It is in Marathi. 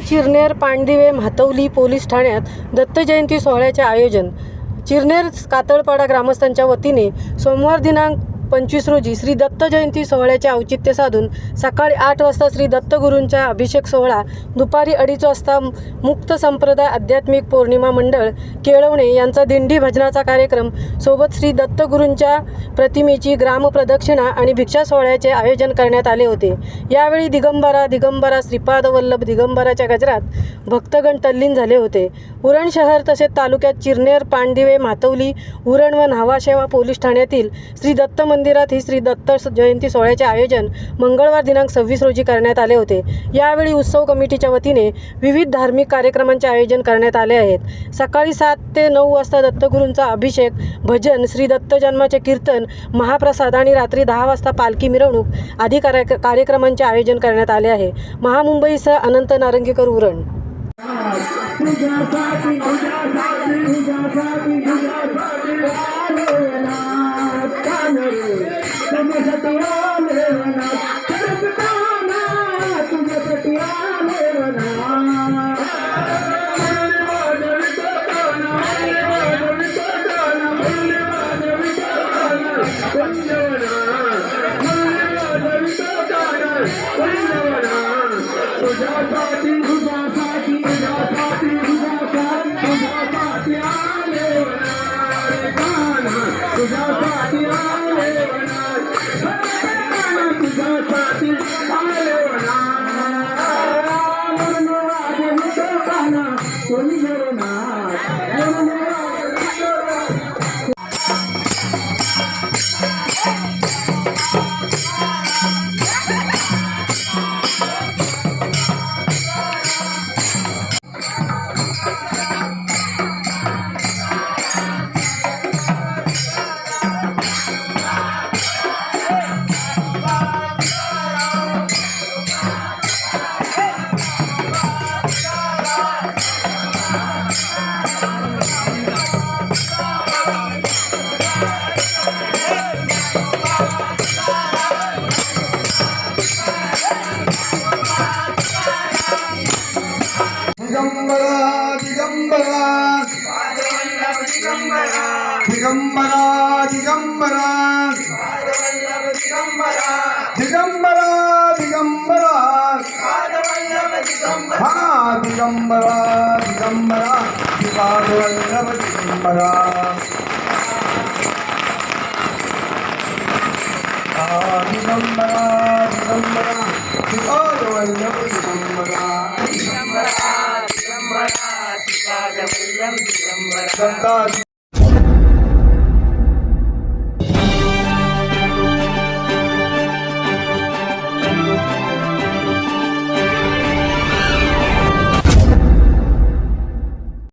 चिरनेर पाणदिवे म्हातवली पोलीस ठाण्यात दत्तजयंती सोहळ्याचे आयोजन. चिरनेर कातळपाडा ग्रामस्थांच्या वतीने सोमवार दिनांक पंचवीस रोजी श्री दत्त जयंती सोहळ्याचे औचित्य साधून सकाळी आठ वाजता श्री दत्तगुरूंचा अभिषेक सोहळा दुपारी अडीच वाजता मुक्त संप्रदाय आध्यात्मिक पौर्णिमा मंडळ केळवणे यांचा दिंडी भजनाचा कार्यक्रम सोबत श्री दत्तगुरूंच्या प्रतिमेची ग्रामप्रदक्षिणा आणि भिक्षा सोहळ्याचे आयोजन करण्यात आले होते. यावेळी दिगंबरा दिगंबरा श्रीपाद वल्लभ दिगंबराच्या गजरात भक्तगण तल्लीन झाले होते. उरण शहर तसेच तालुक्यात चिरनेर पांडिवे मातवली उरण व न्हावाशेवा पोलीस ठाण्यातील श्री दत्त मंदिर मंदिरात ही श्री दत्त जयंती सोहळ्याचे आयोजन मंगळवार दिनांक सव्वीस रोजी करण्यात आले होते. यावेळी उत्सव कमिटीच्या वतीने विविध धार्मिक कार्यक्रमांचे आयोजन करण्यात आले आहेत. सकाळी सात ते नऊ वाजता दत्तगुरूंचा अभिषेक भजन श्री दत्त जन्माचे कीर्तन महाप्रसाद आणि रात्री दहा वाजता पालखी मिरवणूक आदी कार्य कार्यक्रमांचे आयोजन करण्यात आले आहे. महामुंबईसह अनंत नारंगीकर उरण. तुझ्यासाठी तुझ्यासाठी तुझ्यासाठी तुझ्यासाठी तुझ्यासाठी तुझ्यासाठी तुझ्यासाठी तुझ्यासाठी तुझ्यासाठी आले तुझ्यासाठी आले तुझ्यासाठी आले कोणी दिगंबरा। दिगंबरा दिगंबरा। दिगंबरा दिगंबरा। हा दिगंबरा दिगंबरा। दिपावल्लभ दिगंबरा। हा दिगंबरा दिगंबरा। दिपावल्लभ दिगंबरा। சந்தாதி